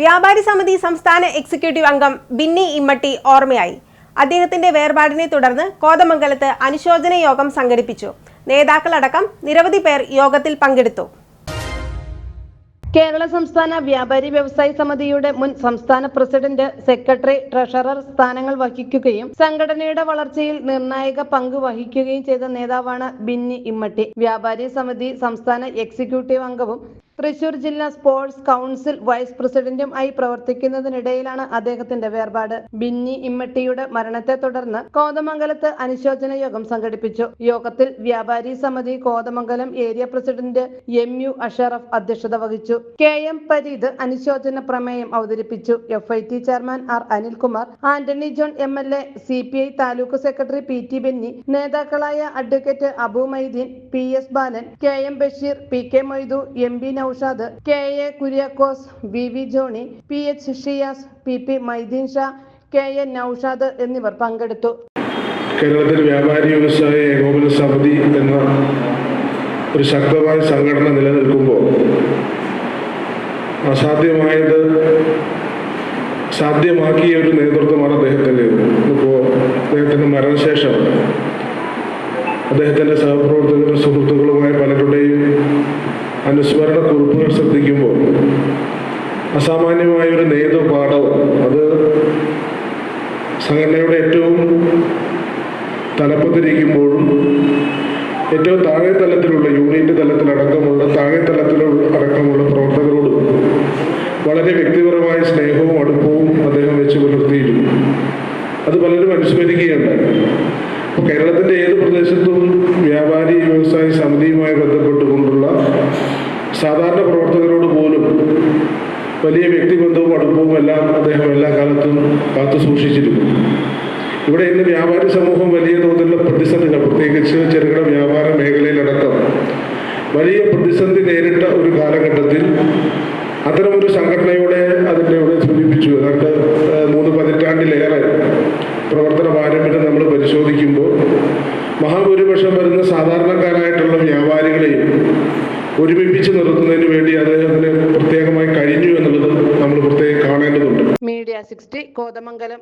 വ്യാപാരി സമിതി സംസ്ഥാന എക്സിക്യൂട്ടീവ് അംഗം ബിന്നി ഇമ്മട്ടി ഓർമ്മയായി. അദ്ദേഹത്തിന്റെ വേർപാടിനെ തുടർന്ന് കോതമംഗലത്ത് അനുശോചന യോഗം സംഘടിപ്പിച്ചു. നേതാക്കളടക്കം നിരവധി പേർ യോഗത്തിൽ പങ്കെടുത്തു. കേരള സംസ്ഥാന വ്യാപാരി വ്യവസായി സമിതിയുടെ മുൻ സംസ്ഥാന പ്രസിഡന്റ് സെക്രട്ടറി ട്രഷറർ സ്ഥാനങ്ങൾ വഹിക്കുകയും സംഘടനയുടെ വളർച്ചയിൽ നിർണായക പങ്ക് വഹിക്കുകയും ചെയ്ത നേതാവാണ് ബിന്നി ഇമ്മട്ടി. വ്യാപാരി സമിതി സംസ്ഥാന എക്സിക്യൂട്ടീവ് അംഗവും തൃശൂർ ജില്ലാ സ്പോർട്സ് കൗൺസിൽ വൈസ് പ്രസിഡന്റും ആയി പ്രവർത്തിക്കുന്നതിനിടയിലാണ് അദ്ദേഹത്തിന്റെ വേർപാട്. ബിന്നി ഇമ്മട്ടിയുടെ മരണത്തെ തുടർന്ന് കോതമംഗലത്ത് അനുശോചന യോഗം സംഘടിപ്പിച്ചു. യോഗത്തിൽ വ്യാപാരി സമിതി Kothamangalam area president M U Ashraf അധ്യക്ഷത വഹിച്ചു. കെ എം പരീദ് അനുശോചന പ്രമേയം അവതരിപ്പിച്ചു. F I T chairman R Anilkumar Antony John M L A C P I taluk secretary P T Benny നേതാക്കളായ advocate Abu Maideen P S Balan K M Basheer P K Moidu M B Naushad K A Kuriakose V V Johny P H Shiyas P P Maideen Sha K A Naushad എന്നിവർ പങ്കെടുത്തു. കേരളത്തിൽ വ്യാപാരി വ്യവസായ ഏകോപന സമിതി എന്ന ഒരു ശക്തമായ സംഘടന നിലനിൽക്കുമ്പോൾ അസാധ്യമായത് സാധ്യമാക്കിയ ഒരു നേതൃത്വമാണ് അദ്ദേഹത്തിന്റെ ഇപ്പോൾ അദ്ദേഹത്തിന്റെ മരണശേഷം അദ്ദേഹത്തിന്റെ സഹപ്രവർത്തകരും സുഹൃത്തുക്കളുമായ പലരുടെയും അനുസ്മരണ കുറിപ്പുകൾ ശ്രദ്ധിക്കുമ്പോൾ അസാമാന്യമായ ഒരു നേതൃപാഠവും അത് സംഘടനയുടെ ഏറ്റവും തലപ്പത്തിരിക്കുമ്പോഴും ഏറ്റവും താഴെ തലത്തിലുള്ള യൂണിറ്റ് തലത്തിലടക്കമുള്ള താഴെ തലത്തിലുള്ള അടക്കമുള്ള പ്രവർത്തകരോടും വളരെ വ്യക്തിപരമായ സ്നേഹവും അടുപ്പവും അദ്ദേഹം വെച്ച് പുലർത്തിയിരുന്നു. അത് പലരും അനുസ്മരിക്കുകയുണ്ടായി. കേരളത്തിന്റെ ഏത് പ്രദേശത്തും പ്രവർത്തകരോട് പോലും വലിയ വ്യക്തിബന്ധവും അടുപ്പവും എല്ലാം അദ്ദേഹം എല്ലാ കാലത്തും കാത്തു സൂക്ഷിച്ചിരുന്നു. ഇവിടെ ഇന്ന് വ്യാപാരി സമൂഹം വലിയ തോതിലുള്ള പ്രതിസന്ധികൾ പ്രത്യേകിച്ച് ചെറുകിട വ്യാപാര മേഖലയിലടക്കം വലിയ പ്രതിസന്ധി നേരിട്ട ഒരു കാലഘട്ടത്തിൽ അത്തരമൊരു സംഘടനയോടെ അതിന്റെ ഇവിടെ സൂചിപ്പിച്ചു. ഏതാണ്ട് മൂന്ന് പതിറ്റാണ്ടിലേറെ പ്രവർത്തന പാരമ്പര്യം നമ്മൾ പരിശോധിക്കുമ്പോൾ മഹാഭൂരിപക്ഷം വരുന്ന സാധാരണക്കാരായിട്ടുള്ള വ്യാപാരികളെയും ഒരുമിപ്പിച്ച് നിർത്തുന്നതിന് വേണ്ടി അദ്ദേഹത്തിന് പ്രത്യേകമായി കഴിഞ്ഞു എന്നുള്ളത് നമ്മൾ പ്രത്യേകം കാണേണ്ടതുണ്ട്. Media sixty Kothamangalam.